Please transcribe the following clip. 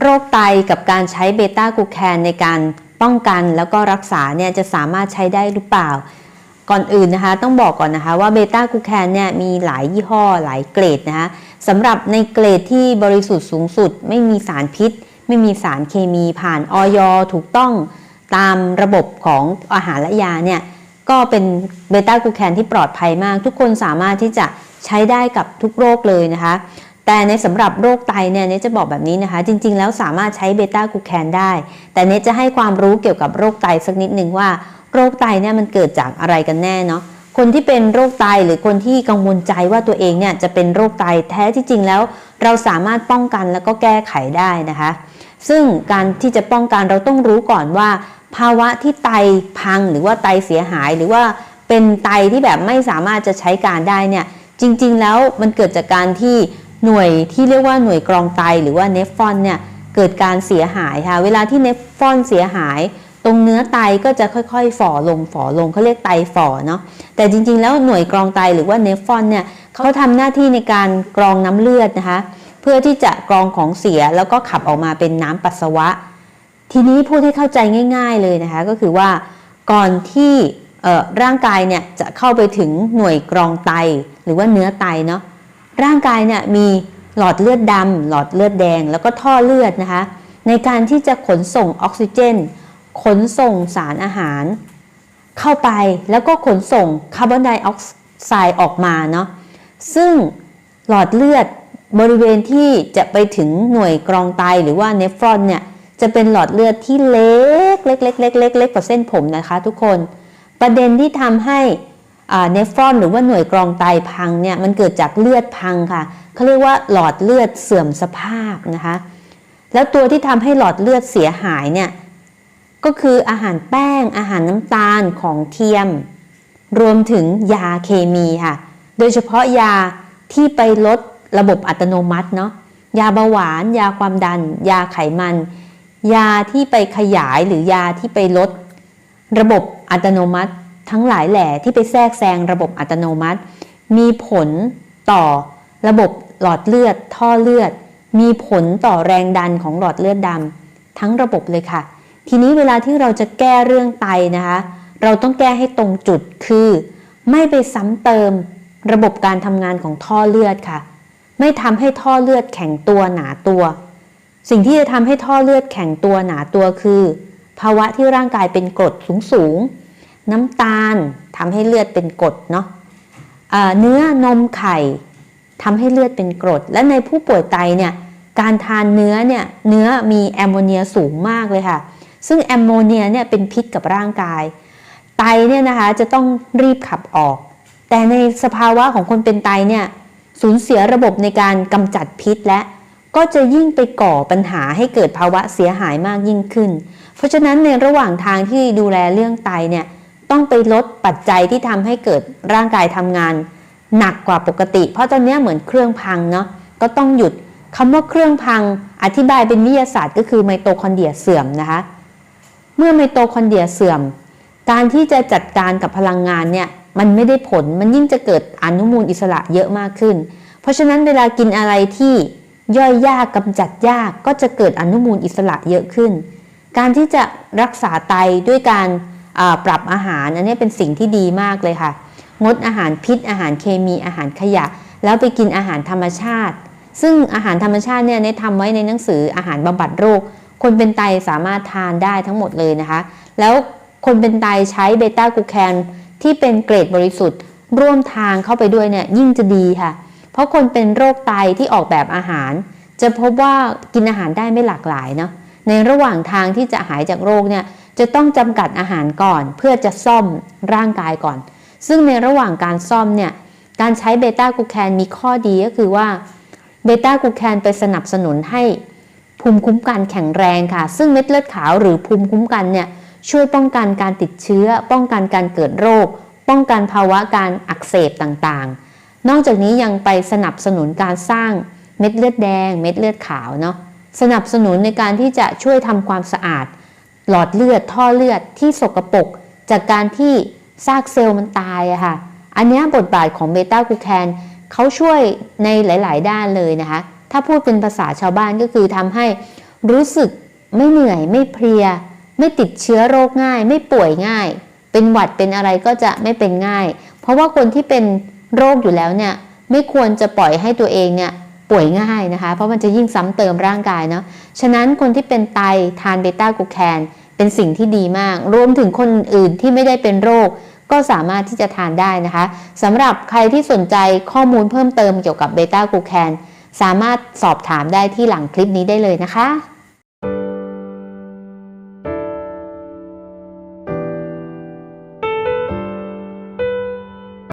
โรคไตกับการใช้เบต้ากูแคนในการป้องกันแล้วก็รักษาเนี่ยจะสามารถใช้ได้หรือเปล่า ก่อนอื่นนะคะต้องบอกก่อนนะคะว่าเบต้ากูแคนเนี่ยมีหลายยี่ห้อหลายเกรดนะคะสำหรับในเกรดที่บริสุทธิ์สูงสุด ไม่มีสารพิษ ไม่มีสารเคมีผ่านออยถูกต้องตามระบบของอาหารและยาเนี่ยก็เป็นเบต้ากูแคนที่ปลอดภัยมาก ทุกคนสามารถที่จะใช้ได้กับทุกโรคเลยนะคะ แต่ในสำหรับโรคไตเนี่ยเนจะบอกแบบนี้นะคะ จริง ๆ แล้วสามารถใช้เบต้ากูแคนได้ แต่เนจะให้ความรู้เกี่ยวกับโรคไตสักนิดหนึ่งว่า โรคไตเนี่ยมันเกิดจากอะไรกันแน่เนาะคนที่เป็นโรคไตหรือคนที่กังวลใจว่าตัวเองเนี่ยจะเป็นโรคไตแท้ที่จริงแล้ว เราสามารถป้องกันแล้วก็แก้ไขได้นะคะ ซึ่งการที่จะป้องกันเราต้องรู้ก่อนว่า ภาวะที่ไตพังหรือว่าไตเสียหายหรือว่าเป็นไตที่แบบไม่สามารถจะใช้การได้เนี่ยจริง ๆ แล้วมันเกิดจากการที่ หน่วยที่เรียกว่าหน่วยกรองไตหรือว่าเนฟรอนเนี่ยเกิดการเสียหายค่ะ เวลาที่เนฟรอนเสียหาย ตรงเนื้อไตก็จะค่อยๆ ฝ่อลงฝ่อลงเขาเรียกไตฝ่อเนาะแต่จริงๆ แล้วหน่วยกรองไตหรือว่าเนฟรอนเนี่ยเขาทำหน้าที่ในการกรองน้ำเลือดนะคะ เพื่อที่จะกรองของเสียแล้วก็ขับออกมาเป็นน้ำปัสสาวะ ทีนี้พูดให้เข้าใจง่าย ๆเลยนะคะ ก็คือว่าก่อนที่ร่างกายเนี่ยจะเข้าไปถึงหน่วยกรองไตหรือว่าเนื้อไตเนาะ ร่างกายเนี่ยมีหลอดเลือดดำหลอดเลือดแดง แล้วก็ท่อเลือดนะคะ ในการที่จะขนส่งออกซิเจน ขนส่งสารอาหาร เข้าไปแล้วก็ขนส่งคาร์บอนไดออกไซด์ออกมาเนาะซึ่งหลอดเลือดบริเวณที่จะไปถึงหน่วยกรองไตหรือว่าเนฟรอนเนี่ยจะเป็นหลอดเลือดที่เล็กเล็กเล็กเล็กเล็กเล็กกว่าเส้นผมนะคะทุกคน ประเด็นที่ทำให้ เนฟรอนหรือว่าหน่วยกรองไตพังเนี่ยมันเกิดจากเลือดพังค่ะเขาเรียกว่าหลอดเลือดเสื่อมสภาพนะคะ แล้วตัวที่ทำให้หลอดเลือดเสียหายเนี่ยก็คืออาหารแป้งอาหารน้ำตาลของเทียม รวมถึงยาเคมีค่ะ โดยเฉพาะยาที่ไปลดระบบอัตโนมัติเนาะยาเบาหวาน ยาความดัน ยาไขมัน ยาที่ไปขยายหรือยาที่ไปลด ระบบอัตโนมัติ ทั้งหลายแหล่ที่ไปแทรกแซงระบบอัตโนมัติ มีผลต่อระบบหลอดเลือด ท่อเลือด มีผลต่อแรงดันของหลอดเลือดดำทั้งระบบเลยค่ะ ทีนี้เวลาที่เราจะแก้เรื่องไตนะคะ เราต้องแก้ให้ตรงจุดคือ ไม่ไปซ้ำเติมระบบการทำงานของท่อเลือดค่ะ ไม่ทำให้ท่อเลือดแข็งตัวหนาตัว สิ่งที่จะทำให้ท่อเลือดแข็งตัวหนาตัวคือ ภาวะที่ร่างกายเป็นกรดสูงสูง น้ำตาลทำให้เลือดเป็นกรดเนาะเนื้อนมไข่ทำให้เลือดเป็นกรด และในผู้ป่วยไตเนี่ยการทานเนื้อเนี่ยเนื้อมีแอมโมเนียสูงมากเลยค่ะ ซึ่งแอมโมเนียเนี่ยเป็นพิษกับร่างกาย ไตเนี่ยนะคะจะต้องรีบขับออก แต่ในสภาวะของคนเป็นไตเนี่ยสูญเสียระบบในการกำจัดพิษและก็จะยิ่งไปก่อปัญหาให้เกิดภาวะเสียหายมากยิ่งขึ้น เพราะฉะนั้นในระหว่างทางที่ดูแลเรื่องไตเนี่ย ต้องไปลดปัจจัยที่ทำให้เกิดร่างกายทำงานหนักกว่าปกติ เพราะตอนนี้เหมือนเครื่องพังเนาะก็ต้องหยุดคำว่าเครื่องพังอธิบายเป็นวิทยาศาสตร์ก็คือไมโตคอนเดรียเสื่อมนะคะ เมื่อไมโตคอนเดรียเสื่อม การที่จะจัดการกับพลังงานเนี่ยมันไม่ได้ผลมันยิ่งจะเกิดอนุมูลอิสระเยอะมากขึ้น เพราะฉะนั้นเวลากินอะไรที่ย่อยยากกำจัดยากก็จะเกิดอนุมูลอิสระเยอะขึ้น การที่จะรักษาไตด้วยการ ปรับอาหารอันนี้เป็นสิ่งที่ดีมากเลยค่ะ งดอาหารพิษ อาหารเคมีอาหารขยะ แล้วไปกินอาหารธรรมชาติ ซึ่งอาหารธรรมชาติเนี่ยในทำไว้ในหนังสืออาหารบำบัดโรค คนเป็นไตสามารถทานได้ทั้งหมดเลยนะคะ แล้วคนเป็นไตใช้เบต้ากูแคนที่เป็นเกรดบริสุทธิ์ ร่วมทางเข้าไปด้วยเนี่ยยิ่งจะดีค่ะ เพราะคนเป็นโรคไตที่ออกแบบอาหาร จะพบว่ากินอาหารได้ไม่หลากหลายเนาะในระหว่างทางที่จะหายจากโรคเนี่ย จะต้องจำกัดอาหารก่อนเพื่อจะซ่อมร่างกายก่อน ซึ่งในระหว่างการซ่อมเนี่ยการใช้เบต้ากูแคนมีข้อดีก็คือว่าเบต้ากูแคนไปสนับสนุนให้ภูมิคุ้มกันแข็งแรงค่ะ ซึ่งเม็ดเลือดขาวหรือภูมิคุ้มกันเนี่ยช่วยป้องกันการติดเชื้อ ป้องกันการเกิดโรค ป้องกันภาวะการอักเสบต่างๆ นอกจากนี้ยังไปสนับสนุนการสร้างเม็ดเลือดแดง เม็ดเลือดขาวเนาะสนับสนุนในการที่จะช่วยทำความสะอาด หลอดเลือดท่อเลือดที่สกรปรกจากการที่ซากเซลล์มันตายอะค่ะ อันนี้บทบาทของเบต้ากูแคนเขาช่วยในหลาย ๆ ด้านเลยนะคะ ถ้าพูดเป็นภาษาชาวบ้านก็คือทำให้รู้สึกไม่เหนื่อยไม่เพลีย ไม่ติดเชื้อโรคง่าย ไม่ป่วยง่าย เป็นหวัดเป็นอะไรก็จะไม่เป็นง่าย เพราะว่าคนที่เป็นโรคอยู่แล้วเนี่ยไม่ควรจะปล่อยให้ตัวเองเนี่ยป่วยง่ายนะคะ เพราะมันจะยิ่งซ้ำเติมร่างกายเนาะ ฉะนั้นคนที่เป็นไตทานเบต้ากูแคน เป็นสิ่งที่ดีมาก รวมถึงคนอื่นที่ไม่ได้เป็นโรค ก็สามารถที่จะทานได้นะคะสำหรับใครที่สนใจข้อมูลเพิ่มเติมเกี่ยวกับเบต้ากูแคนสามารถสอบถามได้ที่หลังคลิปนี้ได้เลยนะคะ